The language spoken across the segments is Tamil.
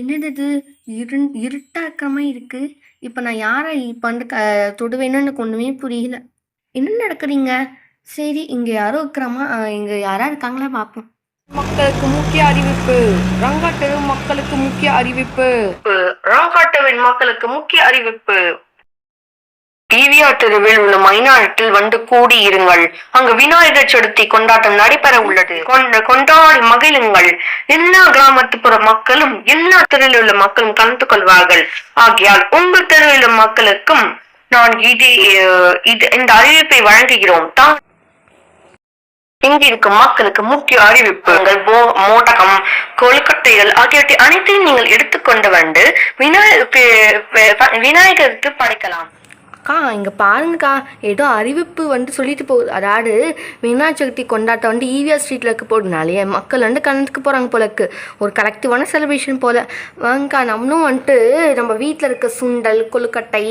என்னது இது? இரு இருட்டா இருக்கிற மாதிரி இருக்கு. இப்போ நான் யாரை இப்போ வந்து க தொடுவேன்னு எனக்கு ஒன்றுமே புரியல. என்ன நடக்குறீங்க? சரி இங்கே யாரோ இருக்கிறாமா? இங்கே யாரா இருக்காங்களா பார்ப்போம் மக்களுக்கு முக்கிய அறிவிப்பு. ரங்காட்டெரு மக்களுக்கு முக்கிய அறிவிப்பு. ரங்காட்டவின் மக்களுக்கு முக்கிய அறிவிப்பு. ஈவிஆர் தெருவில் உள்ள மைனாரத்தில் வந்து கூடியிருங்கள். அங்கு விநாயகர் சதுர்த்தி கொண்டாட்டம் நடைபெற உள்ளது. கொண்ட கொண்டாடி மகிழுங்கள். எல்லா கிராமத்துப்புற மக்களும் எல்லா தெருவில் உள்ள மக்களும் கலந்து கொள்வார்கள். ஆகையால் உங்கள் தெருவில் உள்ள மக்களுக்கும் நான் இது அஹ், இது இந்த அறிவிப்பை வழங்குகிறோம். தான் இங்கிருக்கும் மக்களுக்கு முக்கிய அறிவிப்புகள் மோடகம் கொழுக்கட்டைகள் ஆகியவற்றை அனைத்தையும் நீங்கள் எடுத்துக்கொண்டு வந்து விநாயகர் விநாயகருக்கு படைக்கலாம். அக்கா இங்கே பாருங்கக்கா. ஏதோ அறிவிப்பு வந்து சொல்லிட்டு போகுது அதாவது விநாயகர் சதுர்த்தி கொண்டாட்டம் வந்து ஈவிஆர் ஸ்ட்ரீட்டில் இருக்க போடுனாலே மக்கள் வந்து கலந்துக்க போகிறாங்க போல இருக்கு ஒரு கலெக்டிவான செலிப்ரேஷன் போல். வாங்கக்கா நம்மளும் வந்துட்டு நம்ம வீட்டில் இருக்க சுண்டல் கொழுக்கட்டை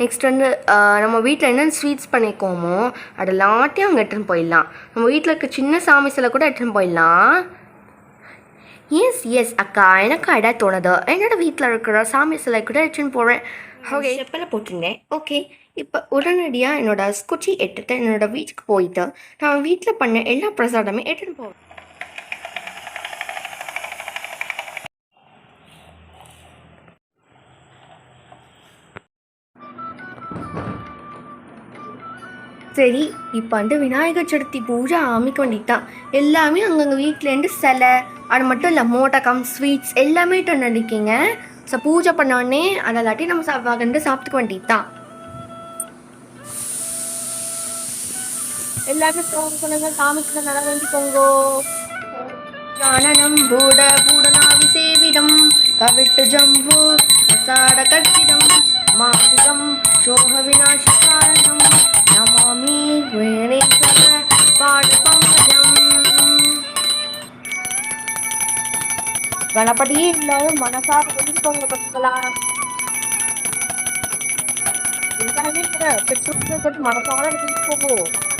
நெக்ஸ்ட் வந்து நம்ம வீட்டில் என்னென்ன ஸ்வீட்ஸ் பண்ணிக்கோமோ அது எல்லாத்தையும் அங்கே எடுத்துன்னு போயிடலாம். நம்ம வீட்டில் இருக்க சின்ன சாமி சிலை கூட எடுத்துன்னு போயிடலாம். எஸ் எஸ் அக்கா. எனக்கு அடா தோணுது. என்னோட வீட்டில் இருக்கிற சாமி சிலை கூட எடுத்துன்னு போகிறேன் ஓகே செப்பலை போட்டிருந்தேன். ஓகே இப்போ உடனடியாக என்னோட ஸ்குச்சி எடுத்துட்டு என்னோட வீட்டுக்கு போயிட்டு நான் வீட்டில் பண்ண எல்லா பிரசாதமே எடுத்துகிட்டு போவேன். சரி இப்போ வந்து விநாயகர் சதுர்த்தி பூஜை ஆரம்பிக்க வேண்டியதுதான். எல்லாமே அங்கங்கே வீட்டிலேருந்து சிலை அது மட்டும் இல்லை மோட்டகம் ஸ்வீட்ஸ் எல்லாமே இட்டு ஸோ பூஜை பண்ண உடனே அதை நம்ம சா வந்து சாப்பிட்டுக்க வேண்டியதுதான். எல்லாருமே சோகம் சொல்லுங்க. சாமிக்கு நல்லா வேண்டிக்கோங்க ஜானனம் பூட பூடனாவி சேவிடம் கவிட்டு ஜம்பு அசாட கர்த்திடம் மாசிகம் சோக விநாசிகாரணம் நமாமி வேணேஸ்வர பாட பங்கஜம். கணபடியே இல்லாத மனசார வேண்டிக்கோங்க பக்கலாம் பெற்றோர்களை கூட போட்டு மனசார வேண்டிக்கோங்க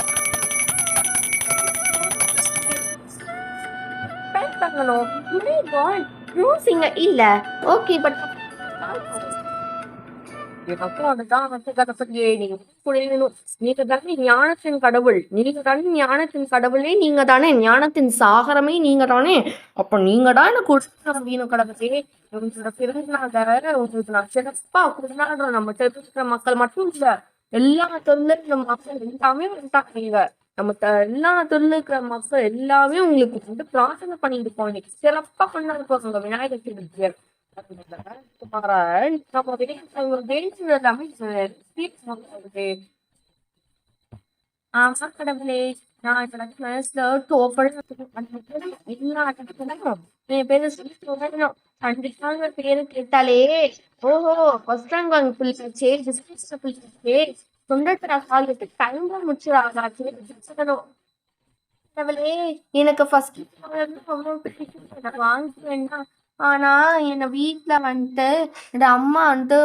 பண்ணணும். மை காட் ரோசிங்க இல்ல. ஓகே பட் நீங்க தானே ஞானத்தின் கடவுள். நீங்க தானே ஞானத்தின் கடவுளே நீங்க தானே ஞானத்தின் சாகரமே நீங்க தானே. அப்ப நீங்க தான் கொடுத்த வீணு கடவுளே. உங்களோட பிறந்தநாள உங்களுக்கு நான் சிறப்பா கொண்டாடுறோம் நம்ம தெரிஞ்சுக்கிற மக்கள் மட்டும் இல்ல எல்லா தொழில மக்கள் எல்லாமே வந்துட்டாங்க நம்ம த- எல்லா தொழில இருக்கிற மக்கள் எல்லாமே உங்களுக்கு வந்து பிரார்த்தனை பண்ணிட்டு போவாங்க சிறப்பா கொண்டாட போவாங்க விநாயகர் சதுர்த்தியை. நம்ம வேண்டியது எல்லாமே ஆமா கடவுளே நான் இப்ப கிளாஸ்ல டோப்பர் எல்லா இடத்துலயும் என் பேரு சொல்லி சொல்லணும் கண்டிப்பாங்க பேரு கேட்டாலே ஓஹோ ஃபர்ஸ்ட் ரேங்க் வாங்க பிள்ளைச்சே பிள்ளைச்சே தொண்டத்துல காலேஜ் டைம்ல முடிச்சிடாச்சு சொல்லணும் எனக்கு ஃபர்ஸ்ட் ரொம்ப பிடிக்கும் நான் வேண்டாம் ஆனால் என்ன வீட்டில் வந்துட்டு என் அம்மா வந்துட்டு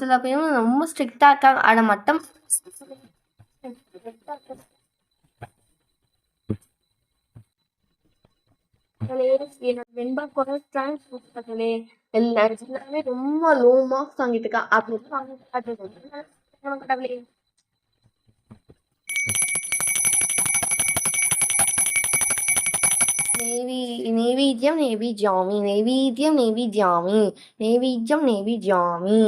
சில பேரும் ரொம்ப ஸ்ட்ரிக்டா இருக்காங்க. அதை மட்டும் என்னோட வெண்பா குறை எல்லாமே ரொம்ப லோ மார்க்ஸ் வாங்கிட்டு இருக்கா. அப்படின்னு நம்ம கடவுளே. நெய்வி நெய்வேத்தியம் நெய்விஜாமி நெய்வேத்தியம் நெய்விஜாமி நெய்வேத்தியம் நெய்விஜாமி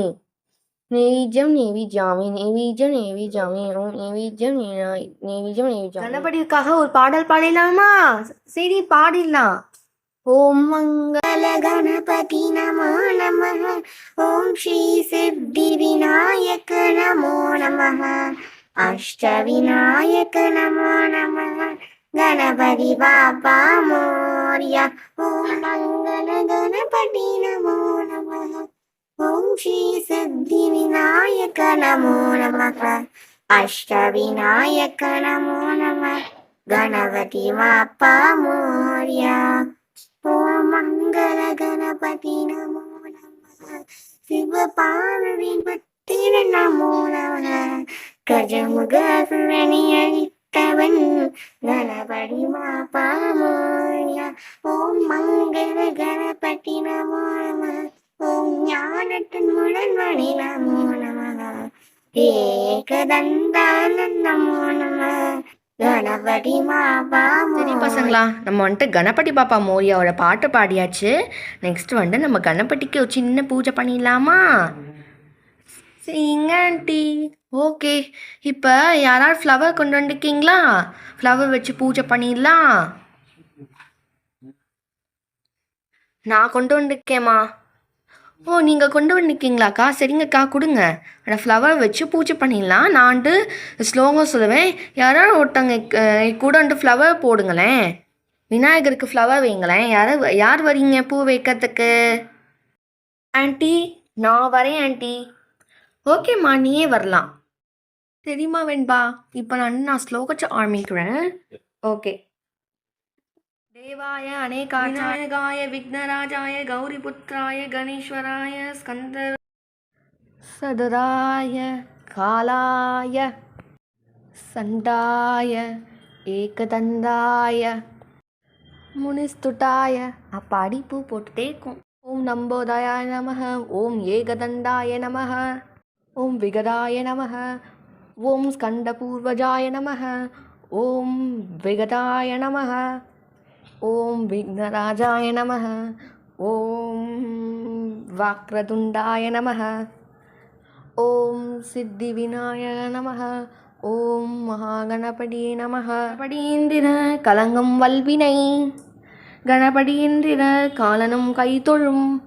நெய்விஜம் நெய்விஜாமி நெய்வேத்தியம் நெய்விஜாமி ஓம் நெய்வேத்தியம் நெய்வேத்தியம் நெய்விஜாமி கணபடிக்காக ஒரு பாடல் பாடிடலாமா? சரி பாடிடலாம். ஓம் மங்க गणपति नमो नमः ॐ श्रीसिद्धिविनायक नमो नमः अष्टविनायक नमो नमः गणपति बापा मौर्य ॐ मङ्गल गणपति नमो नमः ॐ श्रीसिद्धिविनायक नमो नमः अष्टविनायक नमो नमः गणपति बापा मौर्य ॐ மங்கள கணபதி நமோ நம சிவபார்வதி பக்தி நமோ நம கஜமுக சுரணி அளித்தவன் கணபதி மாபாமோய ஓம் மங்கள கணபதி நமோ நம ஓம் ஞானத்தின் முழன்மணி நமோ நம ஏகதந்தான நம சரி பசங்களா நம்ம வந்துட்டு கணபதி பாப்பா மோரியாவோட பாட்டு பாடியாச்சு. நெக்ஸ்ட் வந்துட்டு நம்ம கணபதிக்கு ஒரு சின்ன பூஜை பண்ணிடலாமா? சரிங்க ஆண்டி ஓகே இப்போ யாராவது ஃப்ளவர் கொண்டு வந்துருக்கீங்களா? ஃப்ளவர் வச்சு பூஜை பண்ணிடலாம். நான் கொண்டு வந்திருக்கேம்மா. ஓ நீங்கள் கொண்டு வந்திருக்கீங்களாக்கா? சரிங்கக்கா கொடுங்க. அந்த ஃப்ளவர் வச்சு பூஜை பண்ணிடலாம். நான் ஸ்லோகம் சொல்லுவேன். யாராவது ஒருத்தங்க கூட வந்துட்டு ஃப்ளவர் போடுங்களேன். விநாயகருக்கு ஃப்ளவர் வைங்களேன். யார் யார் வரீங்க பூ வைக்கிறதுக்கு? ஆண்டி நான் வரேன் ஆண்டி. ஓகேம்மா நீயே வரலாம். தெரியுமா வெண்பா. இப்போ நான் நான் ஸ்லோகத்தை ஆரம்பிக்கிறேன். ஓகே. தேவாய அநேகாய விக்னராஜாய கௌரிபுத்திராய கணேஸ்வராய ஸ்கந்தர் சதுராய காலாய சண்டாய ஏகதந்தாய முனிஸ்துட்டாய அப்பாடி பூ போட்டுட்டே இருக்கும் ஓம் நம்போதயாய நமः ஓம் ஏகதண்டாய நமः ஓம் விகதாய நமः ஓம் ஸ்கண்டபூர்வஜாய நமः ஓம் விகதாய நமः ஓம் விக்னராஜாய நம ஓம் வாக்ரதுண்டாய நம ஓம் சித்தி விநாயக நம ஓம் மகாகணபதியே நம கணபதியிந்திர கலங்கம் வல்வினை. கணபதியிந்திர காலனும் கைத்தொழும்.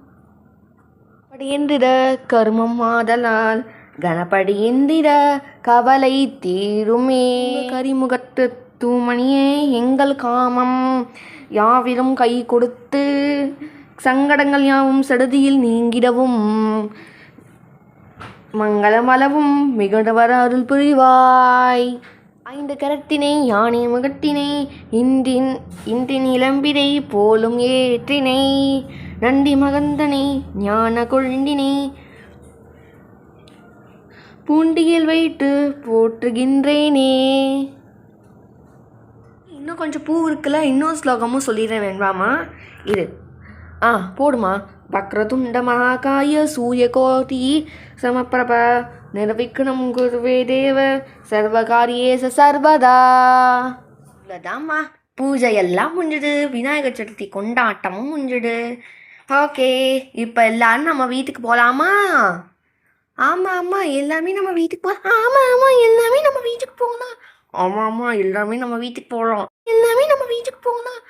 கணபதியிந்திர கர்மம் ஆதலால் கணபதியிந்திர கவலை தீருமே. கரிமுகத்து தூமணியே எங்கள் காமம் யாவிலும் கை கொடுத்து சங்கடங்கள் யாவும் சடுதியில் நீங்கிடவும். மங்களமளவும் மிகுடவர் அருள் புரிவாய். ஐந்து கரத்தினை யானை முகத்தினை இன்றின் இன்றின் இளம்பிரை போலும் ஏற்றினை. நந்தி மகந்தனை ஞான கொழுந்தினை பூண்டியில் வைத்து போற்றுகின்றேனே. இன்னும் கொஞ்சம் பூ இருக்குல்ல இன்னொரு ஸ்லோகமும் சொல்லிடுறேன் வேண்டாமா? இரு. ஆ போடுமா. வக்ரதுண்ட மகாகாய சூரியகோட்டி சமப்பிரப நிர்விக்னம் குருவே தேவ சர்வகாரியேச சர்வதா. இவ்வளோதாம்மா பூஜை எல்லாம் முடிஞ்சுது. விநாயகர் சதுர்த்தி கொண்டாட்டமும் முடிஞ்சுது. ஓகே இப்போ எல்லாரும் நம்ம வீட்டுக்கு போகலாமா ஆமாம் ஆமாம் எல்லாமே நம்ம வீட்டுக்கு போகலாம் ஆமாம் ஆமாம் எல்லாமே நம்ம வீட்டுக்கு போகலாம். ஆமாம் ஆமாம் எல்லாமே நம்ம வீட்டுக்கு போகலாம். எல்லாமே நம்ம வீட்டுக்கு போகலாம்.